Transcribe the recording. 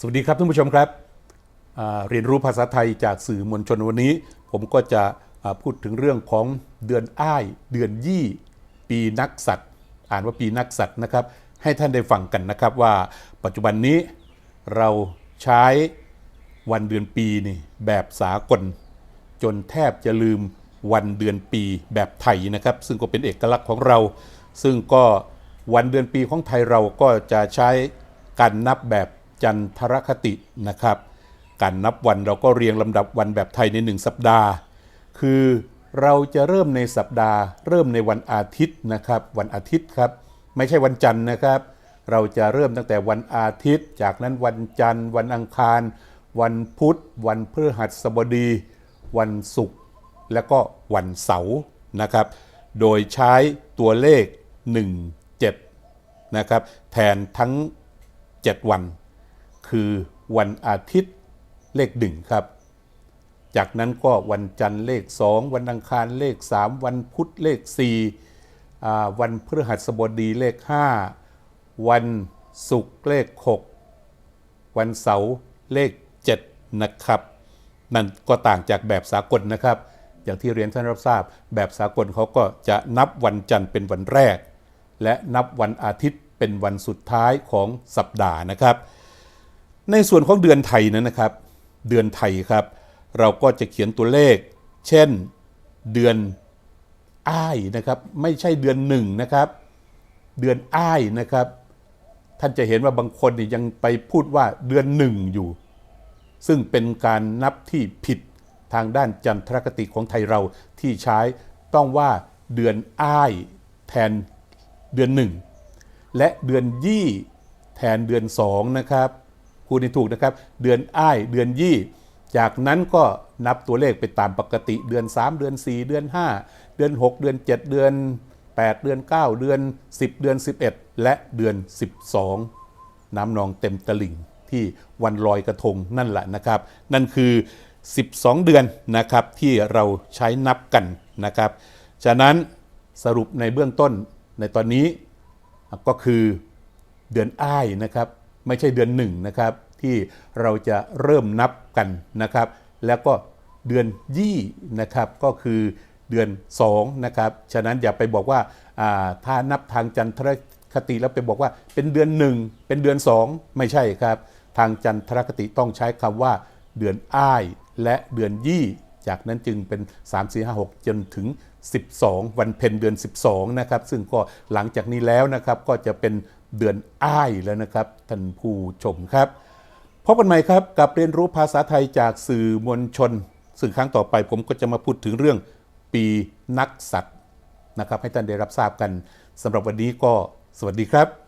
สวัสดีครับท่านผู้ชมครับเรียนรู้ภาษาไทยจากสื่อมวลชนวันนี้ ผมก็จะพูดถึงเรื่องของเดือนอ้าย เดือนยี่ ปีนักสัตว์ อ่านว่าปีนักสัตว์นะครับ ให้ท่านได้ฟังกันนะครับว่าปัจจุบันนี้เราใช้วันเดือนปีนี่แบบสากล จนแทบจะลืมวันเดือนปีแบบไทยนะครับ ซึ่งก็เป็นเอกลักษณ์ของเรา ซึ่งก็วันเดือนปีของไทยเราก็จะใช้การนับแบบ จันทรคตินะครับการนับวันเราก็เรียงลำดับวันแบบไทยในหนึ่งสัปดาห์ คือเราจะเริ่มในสัปดาห์ เริ่มในวันอาทิตย์นะครับ วันอาทิตย์ครับ ไม่ใช่วันจันทร์นะครับ เราจะเริ่มตั้งแต่วันอาทิตย์ จากนั้นวันจันทร์ วันอังคาร วันพุธ วันพฤหัสบดี วันศุกร์และก็วันเสาร์นะครับ โดยใช้ตัวเลข 17นะครับแทนทั้ง 7 วัน คือวันอาทิตย์เลข1ครับ จากนั้นก็วันจันทร์เลข 2 วันอังคารเลข 3 วันพุธเลข4อ่วันพฤหัสบดีเลข 5 วันศุกร์เลข 6 วันเสาร์เลข 7 นะครับ นั่นก็ต่างจากแบบสากลนะครับ อย่างที่เรียนท่านรับทราบ แบบสากลเขาก็จะนับวันจันทร์เป็นวันแรก และนับวันอาทิตย์เป็นวันสุดท้ายของสัปดาห์นะครับ ในส่วนของเดือนไทยนั้นนะครับ เดือนไทยครับ เราก็จะเขียนตัวเลข เช่น เดือนอ้ายนะครับ ไม่ใช่เดือนหนึ่งนะครับ เดือนอ้ายนะครับ ท่านจะเห็นว่าบางคนนี่ยังไปพูดว่าเดือนหนึ่งอยู่ ซึ่งเป็นการนับที่ผิดทางด้านจันทรคติของไทยเราที่ใช้ต้องว่าเดือนอ้ายแทนเดือนหนึ่งและเดือนยี่แทนเดือนสองนะครับ พูดให้ถูกนะครับ เดือนอ้ายเดือนยี่จากนั้นก็นับตัวเลขไปตามปกติเดือน 3 เดือน 4 เดือน 5 เดือน 6 เดือน 7 เดือน 8 เดือน 9 เดือน 10 เดือน 11 และเดือน 12 น้ำนองเต็มตลิ่งที่วันลอยกระทงนั่นแหละนะครับ นั่นคือ 12 เดือนนะครับที่เราใช้นับกันนะครับ ฉะนั้นสรุปในเบื้องต้นในตอนนี้ก็คือเดือนอ้ายนะครับ ไม่ใช่เดือนหนึ่งนะครับ ที่เราจะเริ่มนับกันนะครับ แล้วก็เดือนยี่นะครับก็คือเดือน2นะครับฉะนั้นอย่าไปบอกว่าาถ้านับทางจันทรคติแล้วไปบอกว่าเป็นเดือนหนึ่งเป็นเดือน 2 ไม่ใช่ครับ ทางจันทรคติต้องใช้คำว่า เดือนอ้ายและเดือนยี่ จากนั้นจึงเป็น 3 4 5 6 จนถึง 12 วันเพ็ญเดือน 12 นะครับ ซึ่งก็หลังจากนี้แล้วนะครับก็จะเป็น เดือนอ้ายแล้วนะครับท่านผู้ชมครับ พบกันใหม่ครับกับเรียนรู้ภาษาไทยจากสื่อมวลชน ซึ่งครั้งต่อไปผมก็จะมาพูดถึงเรื่องปีนักสัตว์นะครับ ให้ท่านได้รับทราบกันสำหรับวันนี้ก็สวัสดีครับ